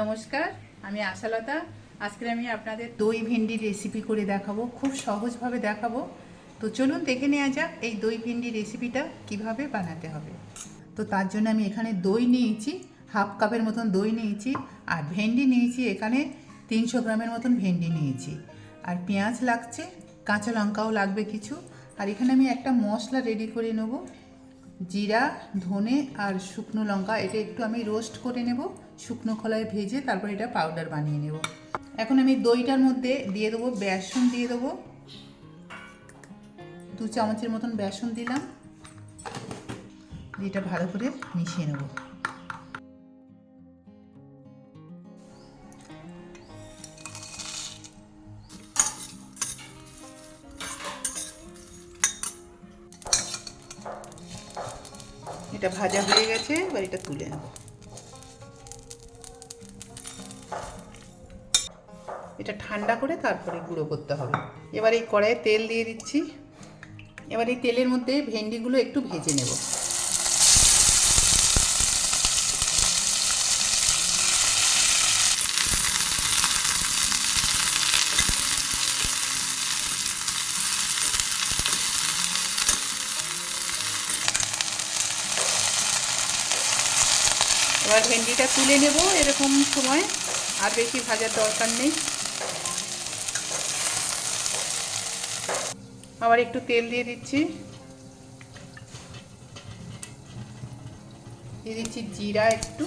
নমস্কার, আমি আশালতা। আজকে আমি আপনাদের দই ভেন্ডির রেসিপি করে দেখাবো, খুব সহজভাবে দেখাবো। তো চলুন দেখে নেওয়া যাক এই দই ভেন্ডি রেসিপিটা কীভাবে বানাতে হবে। তো তার জন্য আমি এখানে দই নিয়েছি, হাফ কাপের মতন দই নিয়েছি, আর ভেন্ডি নিয়েছি, এখানে তিনশো গ্রামের মতন ভেন্ডি নিয়েছি। আর পেঁয়াজ লাগছে, কাঁচা লঙ্কাও লাগবে কিছু। আর এখানে আমি একটা মশলা রেডি করে নেব। জিরা, ধনে আর শুকনো লঙ্কা, এটা একটু আমি রোস্ট করে নেব। শুকনো খোলায় ভেজে তারপর এটা পাউডার বানিয়ে নেব। এখন আমি দইটার মধ্যে দিয়ে দেবো, বেসন দিয়ে দেবো। দু চামচের মতন বেসন দিলাম। এটা ভালো করে মিশিয়ে নেব। এটা ভাজা হয়ে গেছে, এবার এটা তুলে নেব। এটা ঠান্ডা করে তারপরে গুঁড়ো করতে হবে। এবার এই কড়াইয়ে তেল দিয়ে দিচ্ছি। এবার এই তেলের মধ্যে ভেন্ডিগুলো একটু ভেজে নেব। এবার ভেন্ডিটা তুলে নেব এরকম সময়, আর বেশি ভাজার দরকার নেই। আবার একটু তেল দিয়ে দিচ্ছি। দিয়ে দিচ্ছি জিরা একটু।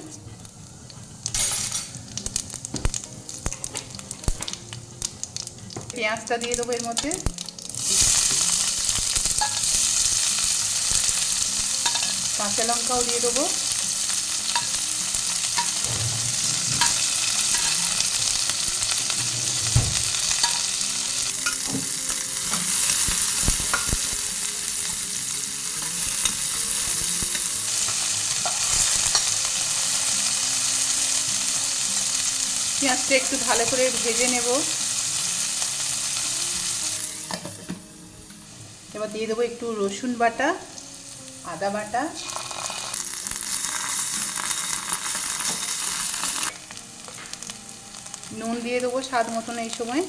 পেঁয়াজটা দিয়ে দেবো এর মধ্যে। কাঁচা লঙ্কাও দিয়ে দেবো। পেঁয়াজটা একটু ভালো করে ভেজে নেব। এবার দিয়ে দেবো একটু রসুন বাটা, আদা বাটা। নুন দিয়ে দেবো স্বাদ মতন এই সময়।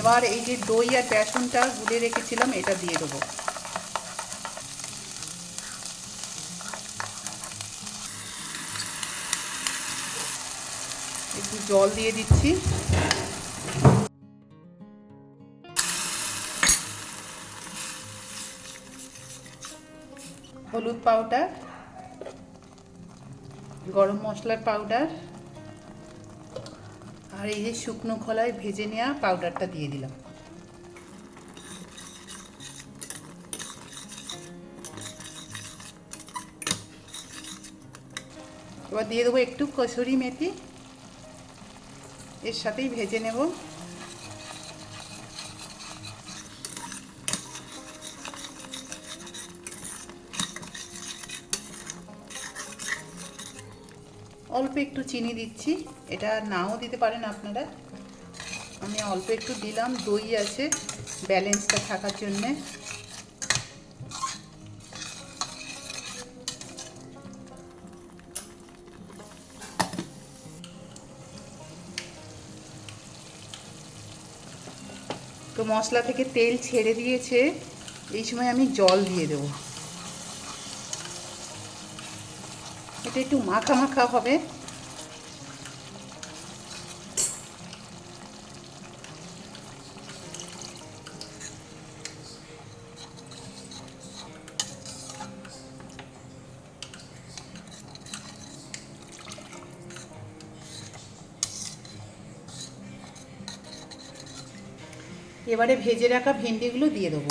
এবার এই যে দই আর বেসনটা গুলে রেখেছিলাম, এটা দিয়ে দেবো। জল দিয়ে দিচ্ছি। হলুদ পাউডার গরম মশলার পাউডার আর এই যে শুকনো খোলায় ভেজে নেওয়া পাউডারটা দিয়ে দিলাম। এবার দিয়ে দেবো একটু কসুরি মেথি। এর সাথেই ভেজে নেব। অল্প একটু চিনি দিচ্ছি। এটা নাও দিতে পারেন আপনারা। আমি অল্প একটু দিলাম, দই আছে ব্যালেন্সটা থাকার জন্যে। তো মশলা থেকে তেল ছেড়ে দিয়েছে। এই সময় আমি জল দিয়ে দেব। এটা একটু মাখা মাখা হবে। এবারে ভেজে রাখা ভেন্ডিগুলো দিয়ে দেবো।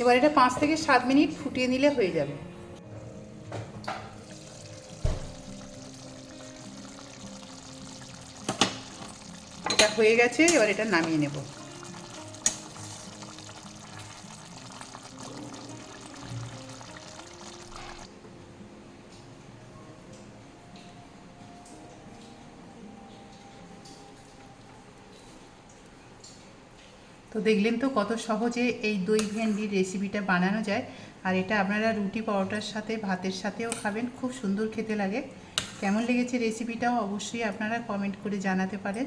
এবার এটা পাঁচ থেকে সাত মিনিট ফুটিয়ে নিলে হয়ে যাবে। হয়ে গেছে, এবার এটা নামিয়ে নেব। তো দেখলেন তো কত সহজে এই দই ভেন্ডির রেসিপিটা বানানো যায়। আর এটা আপনারা রুটি পরোটার সাথে, ভাতের সাথেও খাবেন, খুব সুন্দর খেতে লাগে। কেমন লেগেছে রেসিপিটাও অবশ্যই আপনারা কমেন্ট করে জানাতে পারেন।